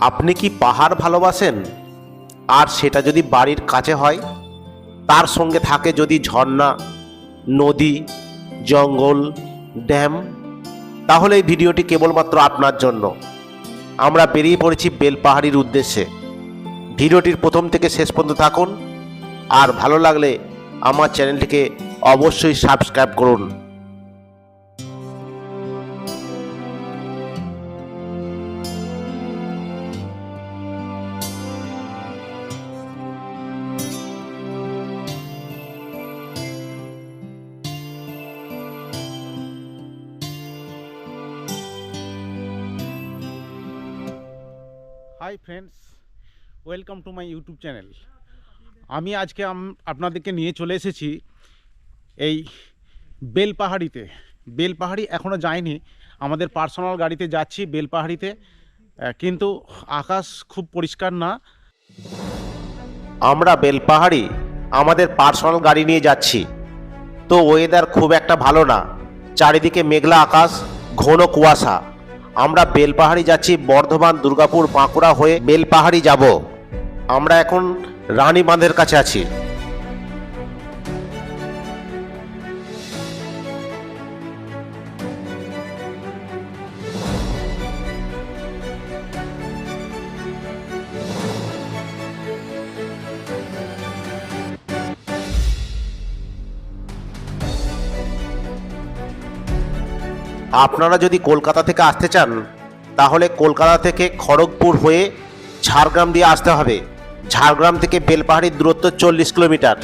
আপনি কি পাহাড় ভালোবাসেন? আর সেটা যদি বাড়ির কাছে হয়? তার সঙ্গে থাকে যদি ঝর্ণা, নদী, জঙ্গল, ড্যাম? তাহলে এই ভিডিওটি কেবলমাত্র আপনার জন্য। আমরা বেরিয়ে পড়েছি বেলপাহাড়ির উদ্দেশ্যে। ভিডিওটির প্রথম থেকে শেষ পর্যন্ত থাকুন। আর ভালো লাগলে আমার চ্যানেলটিকে অবশ্যই সাবস্ক্রাইব করুন। Hi friends welcome to my YouTube channel আমি আজকে আপনাদেরকে নিয়ে চলে এসেছি এই বেলপাহাড়িতে। বেলপাহাড়ি এখনও যায়নি আমাদের পার্সোনাল গাড়িতে যাচ্ছি বেলপাহাড়িতে। কিন্তু আকাশ খুব পরিষ্কার না। আমরা বেলপাহাড়ি, আমাদের পার্সোনাল গাড়ি নিয়ে যাচ্ছি। তো ওয়েদার খুব একটা ভালো না। চারিদিকে মেঘলা আকাশ, ঘন কুয়াশা। আমরা বেলপাহাড়ি যাচ্ছি, বর্ধমান, দুর্গাপুর, বাঁকুড়া হয়ে বেলপাহাড়ি যাব। আমরা এখন রানী বাঁধের কাছে আছি। আপনারা যদি কলকাতা থেকে আসতে চান, তাহলে কলকাতা থেকে খড়গপুর হয়ে ঝাড়গ্রাম দিয়ে আসতে হবে। ঝাড়গ্রাম থেকে বেলপাহাড়ির দূরত্ব চল্লিশ কিলোমিটার।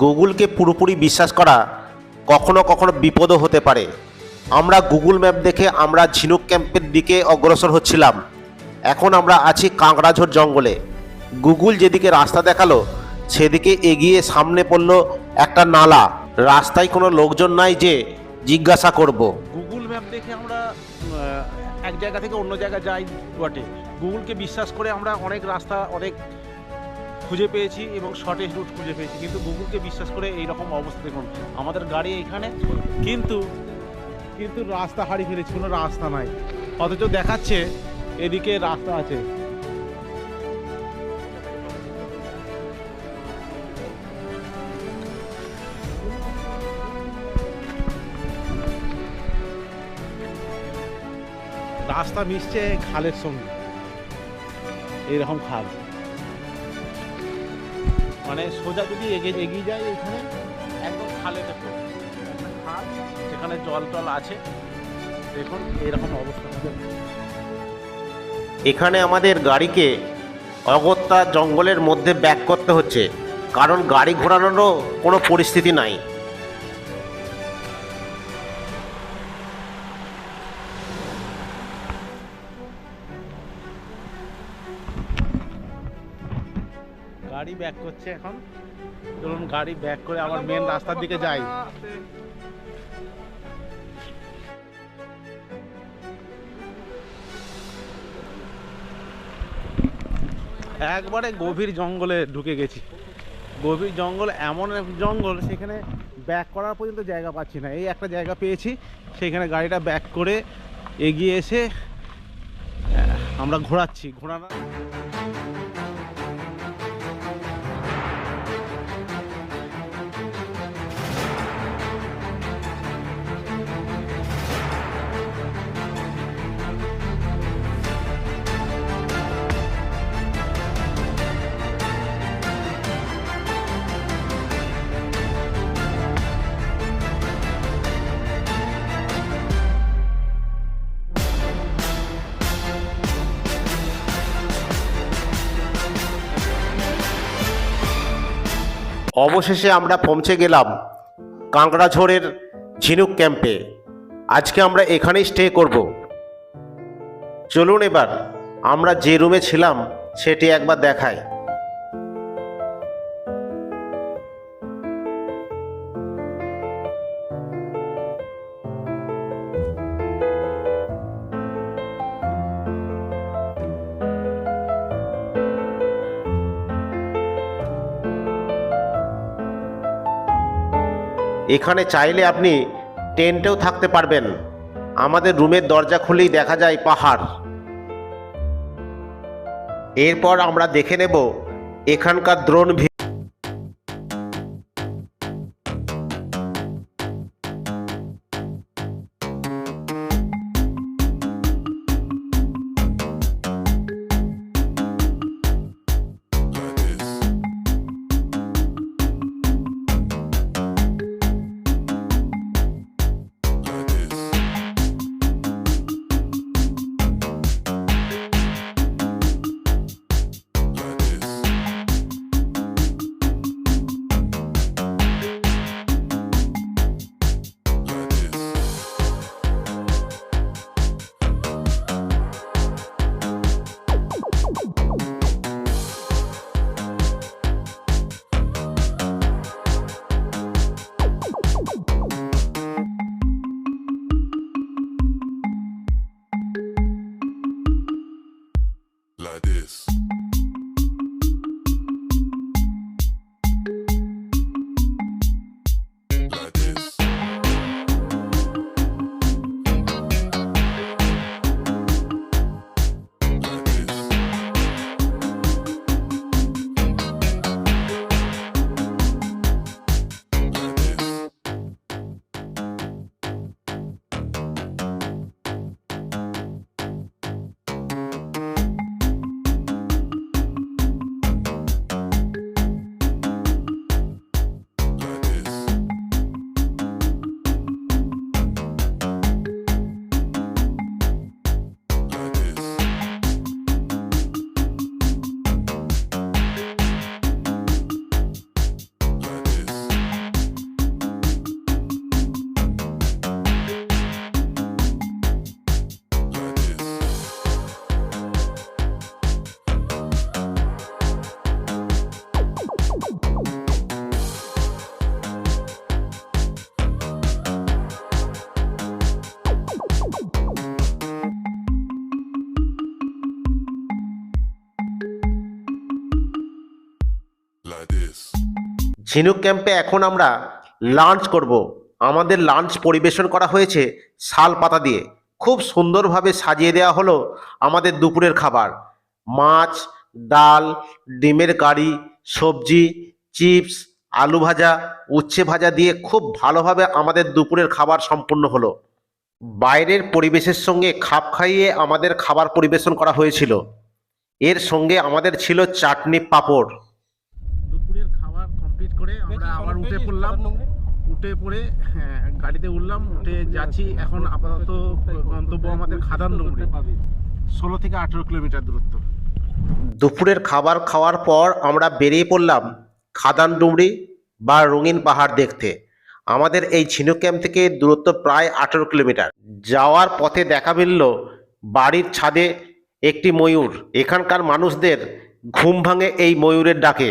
গুগলকে পুরোপুরি বিশ্বাস করা কখনো কখনো বিপদও হতে পারে। আমরা গুগল ম্যাপ দেখে আমরা ঝিনুক ক্যাম্পের দিকে অগ্রসর হচ্ছিলাম। এখন আমরা আছি কাঁকড়াঝোড় জঙ্গলে। গুগল যেদিকে রাস্তা দেখাল, সেদিকে এগিয়ে সামনে পড়ল একটা নালা। রাস্তায় কোনো লোকজন নাই যে জিজ্ঞাসা করব। গুগল ম্যাপ দেখে আমরা এক জায়গা থেকে অন্য জায়গা যাই বটে। গুগলকে বিশ্বাস করে আমরা অনেক রাস্তা, অনেক খুঁজে পেয়েছি এবং শর্টেজ রুট খুঁজে পেয়েছি। কিন্তু গুগলকে বিশ্বাস করে এই রকম অবস্থা দেখুন, আমাদের গাড়ি এখানে, কিন্তু কিন্তু রাস্তা হারিয়ে ফেলেছি, কোনো রাস্তা নাই। অথচ দেখাচ্ছে, এদিকে রাস্তা আছে। রাস্তা মিশছে খালের সঙ্গে। এরকম খাল। মানে সোজা যদি এগিয়ে এগিয়ে যায় এখানে একদম খালে একটা খাল সেখানে জল টল আছে। দেখুন এরকম অবস্থা। এখানে আমাদের গাড়িকে অগত্যা জঙ্গলের মধ্যে ব্যাক করতে হচ্ছে। কারণ গাড়ি ঘোরানোরও কোনো পরিস্থিতি নাই। গাড়ি ব্যাক করছে এখন। ধরুন গাড়ি ব্যাক করে আবার মেন রাস্তার দিকে যাই। একবারে গভীর জঙ্গলে ঢুকে গেছি। গভীর জঙ্গল এমন জঙ্গল, সেখানে ব্যাক করার পর্যন্ত জায়গা পাচ্ছি না। এই একটা জায়গা পেয়েছি, সেখানে গাড়িটা ব্যাক করে এগিয়ে এসে আমরা ঘোরাচ্ছি। ঘোরানো অবশেষে আমরা পৌঁছে গেলাম কাঁকড়াঝোড়ের ঝিনুক ক্যাম্পে। আজকে আমরা এখানেই স্টে করব। চলুন এবার আমরা যে রুমে ছিলাম, সেটি একবার দেখাই। এখানে চাইলে আপনি টেন্টেও থাকতে পারবেন। আমাদের রুমের দরজা খুলেই দেখা যায় পাহাড়। এরপর আমরা দেখে নেব এখানকার দ্রোণ ঝিনুক ক্যাম্পে এখন আমরা লাঞ্চ করব। আমাদের লাঞ্চ পরিবেশন করা হয়েছে শাল পাতা দিয়ে। খুব সুন্দরভাবে সাজিয়ে দেওয়া হলো আমাদের দুপুরের খাবার। মাছ, ডাল, ডিমের কারি, সবজি, চিপস, আলু ভাজা, উচ্ছে ভাজা দিয়ে খুব ভালোভাবে আমাদের দুপুরের খাবার সম্পূর্ণ হলো। বাইরের পরিবেশের সঙ্গে খাপ খাইয়ে আমাদের খাবার পরিবেশন করা হয়েছিল। এর সঙ্গে আমাদের ছিল চাটনি পাঁপড় দুপুরের খাবার কমপ্লিট করে আমরা আবার উঠে পড়লাম। উঠে পড়ে হ্যাঁ, গাড়িতে উঠলাম উঠে যাচ্ছি। এখন আপাতত গন্তব্য আমাদের খাদান ডুমরি। ষোলো থেকে আঠেরো কিলোমিটার দূরত্ব। দুপুরের খাবার খাওয়ার পর আমরা বেরিয়ে পড়লাম খাদান ডুমরি বা রঙিন পাহাড় দেখতে। আমাদের এই ঝিনুক ক্যাম্প থেকে দূরত্ব প্রায় আঠেরো কিলোমিটার। যাওয়ার পথে দেখা মিলল বাড়ির ছাদে একটি ময়ূর। এখানকার মানুষদের ঘুম ভাঙে এই ময়ূরের ডাকে।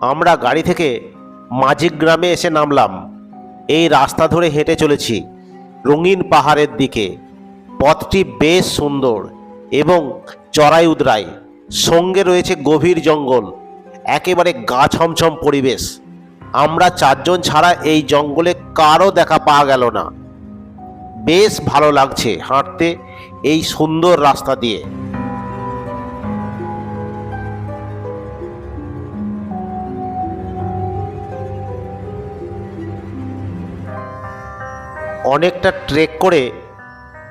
আমরা গাড়ি থেকে মাঝিক গ্রামে এসে নামলাম। এই রাস্তা ধরে হেঁটে চলেছি রঙিন পাহাড়ের দিকে। পথটি বেশ সুন্দর এবং চড়াই উদরাই সঙ্গে রয়েছে গভীর জঙ্গল, একেবারে গা ছমছম পরিবেশ। আমরা চারজন ছাড়া এই জঙ্গলে কারও দেখা পাওয়া গেল না। বেশ ভালো লাগছে হাঁটতে এই সুন্দর রাস্তা দিয়ে। অনেকটা ট্রেক করে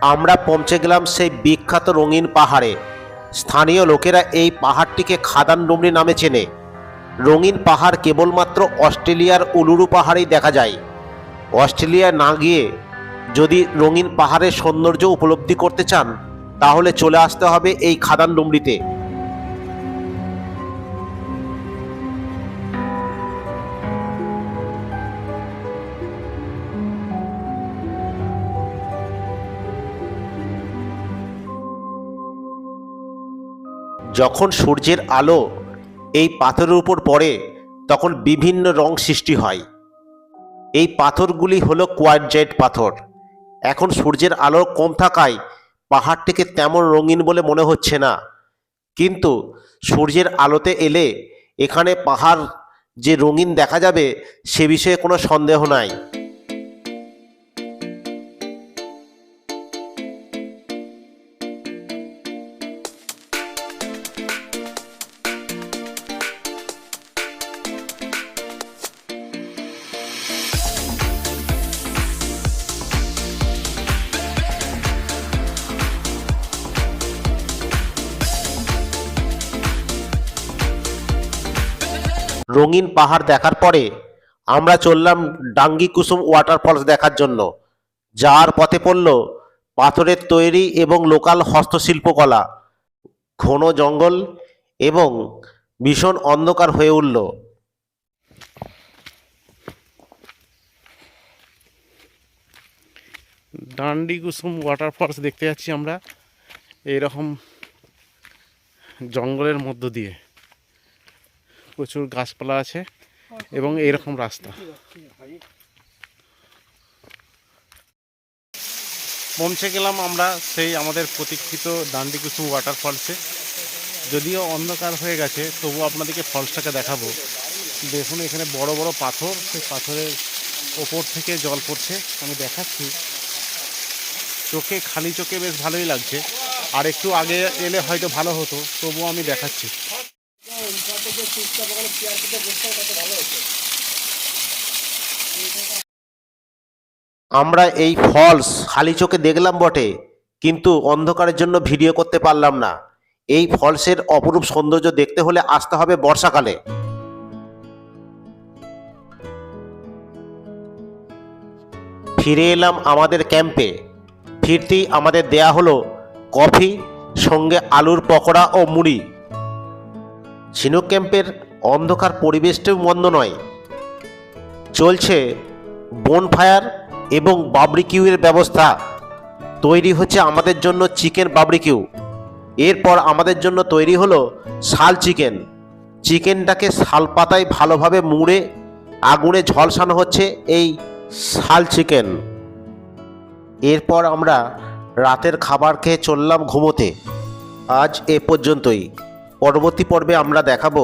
আমরা পৌঁছে গেলাম সেই বিখ্যাত রঙিন পাহাড়ে। স্থানীয় লোকেরা এই পাহাড়টিকে খাদান ডুমরি নামে চেনে। রঙিন পাহাড় কেবলমাত্র অস্ট্রেলিয়ার উলুরু পাহাড়েই দেখা যায়। অস্ট্রেলিয়া না গিয়ে যদি রঙিন পাহাড়ের সৌন্দর্য উপলব্ধি করতে চান, তাহলে চলে আসতে হবে এই খাদান ডুমরিতে। যখন সূর্যের আলো এই পাথরের উপর পড়ে, তখন বিভিন্ন রং সৃষ্টি হয়। এই পাথরগুলি হলো কোয়ারজাইট পাথর। এখন সূর্যের আলো কম থাকায় পাহাড়টিকে তেমন রঙিন বলে মনে হচ্ছে না। কিন্তু সূর্যের আলোতে এলে এখানে পাহাড় যে রঙিন দেখা যাবে, সে বিষয়ে কোনো সন্দেহ নাই। রঙিন পাহাড় দেখার পরে আমরা চললাম ডাঙ্গি কুসুম ওয়াটারফলস দেখার জন্য, যার পথে পড়ল পাথরের তৈরি এবং লোকাল হস্তশিল্পকলা, ঘন জঙ্গল এবং ভীষণ অন্ধকার হয়ে উঠল। ডান্ডি কুসুম ওয়াটারফলস দেখতে যাচ্ছি আমরা এরকম জঙ্গলের মধ্য দিয়ে। প্রচুর গাছপালা আছে এবং এইরকম রাস্তা। পৌঁছে গেলাম আমরা সেই আমাদের প্রতীক্ষিত ডান্ডি কুসুম ওয়াটারফলসে যদিও অন্ধকার হয়ে গেছে তবু আপনাদেরকে ফলসটাকে দেখাবো। দেখুন এখানে বড় বড় পাথর সেই পাথরের ওপর থেকে জল পড়ছে। আমি দেখাচ্ছি। চোখে খালি চোখে বেশ ভালোই লাগছে। আর একটু আগে এলে হয়তো ভালো হতো তবুও আমি দেখাচ্ছি। আমরা এই ফলস খালি চোখে দেখলাম বটে, কিন্তু অন্ধকারের জন্য ভিডিও করতে পারলাম না। এই ফলসের অপরূপ সৌন্দর্য দেখতে হলে আসতে হবে বর্ষাকালে। ফিরে এলাম আমাদের ক্যাম্পে ফিরতেই আমাদের দেয়া হলো কফি সঙ্গে আলুর পকোড়া ও মুড়ি। ঝিনুক ক্যাম্পের অন্ধকার পরিবেশটাও মন্দ নয়। চলছে বনফায়ার এবং বাবরিকিউয়ের ব্যবস্থা। তৈরি হচ্ছে আমাদের জন্য চিকেন বাবরিকিউ। এরপর আমাদের জন্য তৈরি হলো শাল চিকেন। চিকেনটাকে শাল পাতায় ভালোভাবে মুড়ে আগুনে ঝলসানো হচ্ছে এই শাল চিকেন। এরপর আমরা রাতের খাবার খেয়ে চললাম ঘুমোতে। আজ এ পর্যন্তই। পরবর্তী পর্বে আমরা দেখাবো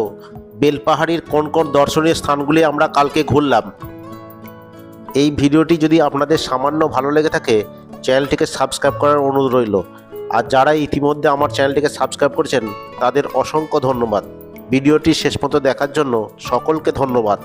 বেলপাহাড়ির কোন কোন দর্শনীয় স্থানগুলি আমরা কালকে ঘুরলাম। এই ভিডিওটি যদি আপনাদের সামান্য ভালো লেগে থাকে, চ্যানেলটিকে সাবস্ক্রাইব করার অনুরোধ রইল। আর যারা ইতিমধ্যে আমার চ্যানেলটিকে সাবস্ক্রাইব করেছেন, তাদের অসংখ্য ধন্যবাদ। ভিডিওটি শেষ পর্যন্ত দেখার জন্য সকলকে ধন্যবাদ।